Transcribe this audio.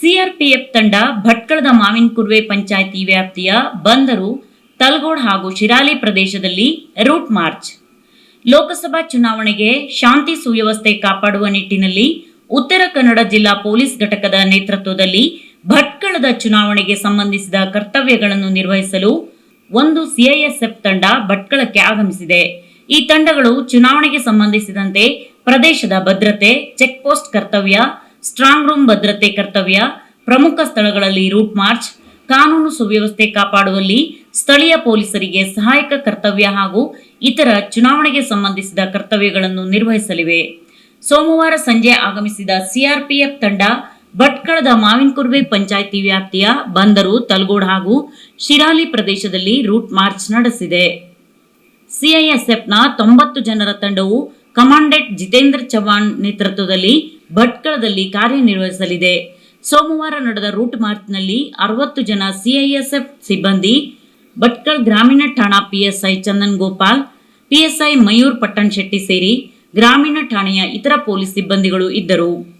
CRPF ತಂಡ ಭಟ್ಕಳದ ಮಾವಿನಕುರ್ವೆ ಪಂಚಾಯಿತಿ ವ್ಯಾಪ್ತಿಯ ಬಂದರು, ತಲ್ಗೋಡ್ ಹಾಗೂ ಶಿರಾಲಿ ಪ್ರದೇಶದಲ್ಲಿ ರೂಟ್ ಮಾರ್ಚ್. ಲೋಕಸಭಾ ಚುನಾವಣೆಗೆ ಶಾಂತಿ ಸುವ್ಯವಸ್ಥೆ ಕಾಪಾಡುವ ನಿಟ್ಟಿನಲ್ಲಿ ಉತ್ತರ ಕನ್ನಡ ಜಿಲ್ಲಾ ಪೊಲೀಸ್ ಘಟಕದ ನೇತೃತ್ವದಲ್ಲಿ ಭಟ್ಕಳದ ಚುನಾವಣೆಗೆ ಸಂಬಂಧಿಸಿದ ಕರ್ತವ್ಯಗಳನ್ನು ನಿರ್ವಹಿಸಲು ಒಂದು ಸಿಐಎಸ್ಎಫ್ ತಂಡ ಭಟ್ಕಳಕ್ಕೆ ಆಗಮಿಸಿದೆ. ಈ ತಂಡಗಳು ಚುನಾವಣೆಗೆ ಸಂಬಂಧಿಸಿದಂತೆ ಪ್ರದೇಶದ ಭದ್ರತೆ ಚೆಕ್ ಪೋಸ್ಟ್ ಕರ್ತವ್ಯ ಸ್ಟ್ರಾಂಗ್ ರೂಮ್ ಭದ್ರತೆ ಕರ್ತವ್ಯ, ಪ್ರಮುಖ ಸ್ಥಳಗಳಲ್ಲಿ ರೂಟ್ ಮಾರ್ಚ್, ಕಾನೂನು ಸುವ್ಯವಸ್ಥೆ ಕಾಪಾಡುವಲ್ಲಿ ಸ್ಥಳೀಯ ಪೊಲೀಸರಿಗೆ ಸಹಾಯಕ ಕರ್ತವ್ಯ ಹಾಗೂ ಇತರ ಚುನಾವಣೆಗೆ ಸಂಬಂಧಿಸಿದ ಕರ್ತವ್ಯಗಳನ್ನು ನಿರ್ವಹಿಸಲಿವೆ. ಸೋಮವಾರ ಸಂಜೆ ಆಗಮಿಸಿದ ಸಿಆರ್ಪಿಎಫ್ ತಂಡ ಭಟ್ಕಳದ ಮಾವಿನಕುರ್ವೆ ಪಂಚಾಯಿತಿ ವ್ಯಾಪ್ತಿಯ ಬಂದರು, ತಲ್ಗೋಡ್ ಹಾಗೂ ಶಿರಾಲಿ ಪ್ರದೇಶದಲ್ಲಿ ರೂಟ್ ಮಾರ್ಚ್ ನಡೆಸಿದೆ. ಸಿಐಎಸ್ಎಫ್ನ ತೊಂಬತ್ತು ಜನರ ತಂಡವು ಕಮಾಂಡೆಂಟ್ ಜಿತೇಂದ್ರ ಚವ್ಹಾಣ್ ನೇತೃತ್ವದಲ್ಲಿ ಭಟ್ಕಳದಲ್ಲಿ ಕಾರ್ಯನಿರ್ವಹಿಸಲಿದೆ. ಸೋಮವಾರ ನಡೆದ ರೂಟ್ ಮಾರ್ಚ್ನಲ್ಲಿ ಅರವತ್ತು ಜನ ಸಿಐಎಸ್ಎಫ್ ಸಿಬ್ಬಂದಿ, ಭಟ್ಕಳ ಗ್ರಾಮೀಣ ಠಾಣಾ ಪಿಎಸ್ಐ ಚಂದನ್ ಗೋಪಾಲ್ ಪಿಎಸ್ಐ ಮಯೂರ್ ಪಟ್ಟಣ್ ಶೆಟ್ಟಿ ಸೇರಿ ಗ್ರಾಮೀಣ ಠಾಣೆಯ ಇತರ ಪೊಲೀಸ್ ಸಿಬ್ಬಂದಿಗಳು ಇದ್ದರು.